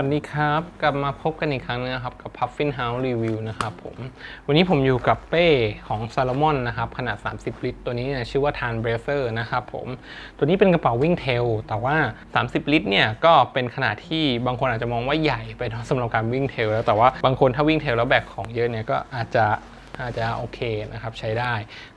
วัสดีครับ กลับมาพบกันอีกครั้งนึงนะครับ กับ Puffin House Review นะครับผม วันนี้ผมอยู่กับเป้ของ Salomon นะครับ ขนาด 30 ลิตร ตัวนี้นชื่อว่า Tan Bracer นะครับผม ตัวนี้เป็นกระเป๋าวิ่งเทล แต่ว่า 30 ลิตรเนี่ย ก็เป็นขนาดที่บางคนอาจจะมองว่าใหญ่ไปสำหรับการวิ่งเทลแล้วแต่ว่าบางคนถ้าวิ่งเทลแล้วแบกของเยอะเนี่ยก็อาจจะ อาจจะโอเคนะครับใช้ได้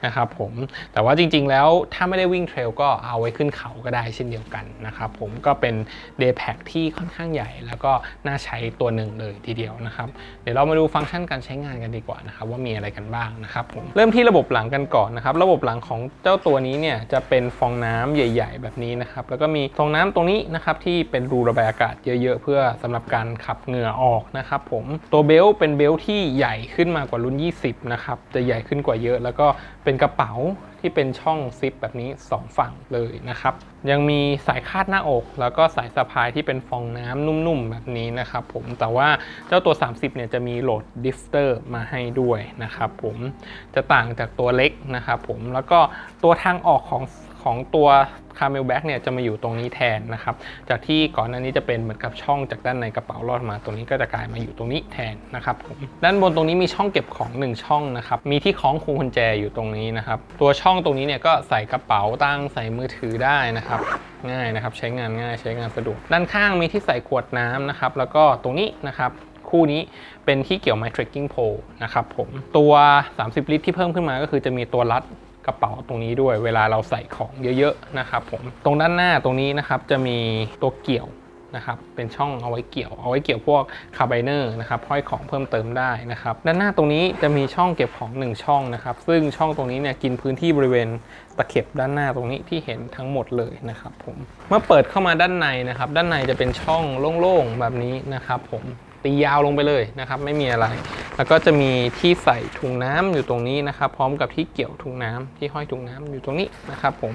นะครับผมแต่ว่าจริงๆแล้วถ้าไม่ได้วิ่งเทรลก็เอาไว้ขึ้นเขาก็ได้เช่นเดียวกันนะครับผมก็เป็น Day Pack ที่ค่อนข้างใหญ่ แล้วก็น่าใช้ตัวหนึ่งเลยทีเดียวนะครับเดี๋ยวเรามาดูฟังก์ชันการใช้งานกันดีกว่านะครับว่ามีอะไรกันบ้างนะครับผมเริ่มที่ระบบหลังกันก่อนนะครับระบบหลังของเจ้าตัวนี้เนี่ยจะเป็นฟองน้ำใหญ่ ๆ แบบนี้นะครับแล้วก็มีฟองน้ำตรงนี้นะครับที่เป็นรูระบายอากาศเยอะๆ เพื่อสำหรับการขับเหงื่อออกนะครับผมตัวเบลเป็นเบลที่ใหญ่ขึ้นมากว่ารุ่น 20นะครับจะใหญ่ขึ้นกว่าเยอะ แล้วก็เป็นกระเป๋าที่เป็นช่องซิปแบบนี้ 2 ฝั่งเลยนะครับ ยังมีสายคาดหน้าอก แล้วก็สายสะพายที่เป็นฟองน้ำนุ่มๆ แบบนี้นะครับผมแต่ว่าเจ้าตัว 30เนี่ยจะมีโหลดดิฟเตอร์มาให้ด้วยนะครับผมจะต่างจากตัวเล็กนะครับผมแล้วก็ตัวทางออกของ ของตัวคาร์เมลแบ็กเนี่ยจะมาอยู่ตรงนี้แทนนะครับ จากที่ก่อนหน้านี้จะเป็นเหมือนกับช่องจากด้านในกระเป๋าลอดมาตรงนี้ก็จะกลายมาอยู่ตรงนี้แทนนะครับผมด้านบนตรงนี้มีช่องเก็บของ 1 ช่องนะครับ มีที่คล้องพวงกุญแจอยู่ตรงนี้นะครับ ตัวช่องตรงนี้เนี่ยก็ใส่กระเป๋าตั้งใส่มือถือได้นะครับง่ายนะครับใช้งานง่ายใช้งานสะดวก ด้านข้างมีที่ใส่ขวดน้ำนะครับแล้วก็ตรงนี้นะครับคู่นี้เป็นที่เกี่ยวไม้ trekking pole นะครับผมตัว 30 ลิตรที่เพิ่มขึ้นมาก็คือจะมีตัวรัด ระเป๋าตรงนี้ด้วย เวลาเราใส่ของเยอะๆนะครับผมตรงด้านหน้าตรงนี้นะครับจะมีตัวเกี่ยวนะครับเป็นช่องเอาไว้เกี่ยวเอาไว้เกี่ยวพวกคาร์บ i เนอร์นะครับห้อยของเพิ่มเติมได้นะครับด้านหน้าตรงนี้จะมีช่องเก็บของ 1 ช่องนะครับซึ่งช่องตรงนี้เนี่ยกินพื้นที่บริเวณตะเข็บด้านหน้าตรงนี้ที่เห็นทั้งหมดเลยนะครับผมเมื่อเปิดเข้ามาด้านในนะครับด้านในจะเป็นช่องโล่งๆแบบนี้นะครับผมตียาวลงไปเลยนะครับไม่มีอะไร แล้วก็จะมีที่ใส่ถุงน้ำอยู่ตรงนี้นะครับ พร้อมกับที่เกี่ยวถุงน้ำที่ห้อยถุงน้ำอยู่ตรงนี้นะครับผม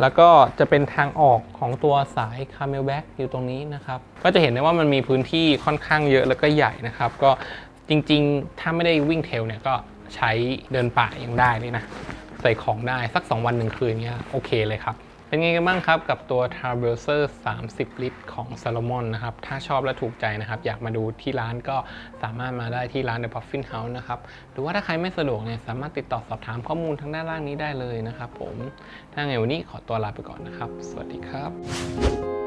แล้วก็จะเป็นทางออกของตัวสายคาเมลแบ็กอยู่ตรงนี้นะครับ ก็จะเห็นได้ว่ามันมีพื้นที่ค่อนข้างเยอะแล้วก็ใหญ่นะครับ ก็จริงๆ ถ้าไม่ได้วิ่งเทลเนี่ยก็ใช้เดินป่ายังได้เลยนะ ใส่ของได้สัก 2 วันหนึ่งคืนเนี้ยโอเคเลยครับ เป็นไงกันบ้างครับกับตัว t r a v e r s e r 30 ลิตรของ Salomon นะครับ ถ้าชอบและถูกใจนะครับ อยากมาดูที่ร้านก็สามารถมาได้ที่ร้าน The Puffin House นะครับ หรือว่าถ้าใครไม่สะดวกเนี่ยสามารถติดต่อสอบถามข้อมูลทางด้านล่างนี้ได้เลยนะครับผม ถ้าไงวันนี้ขอตัวลาไปก่อนนะครับ สวัสดีครับ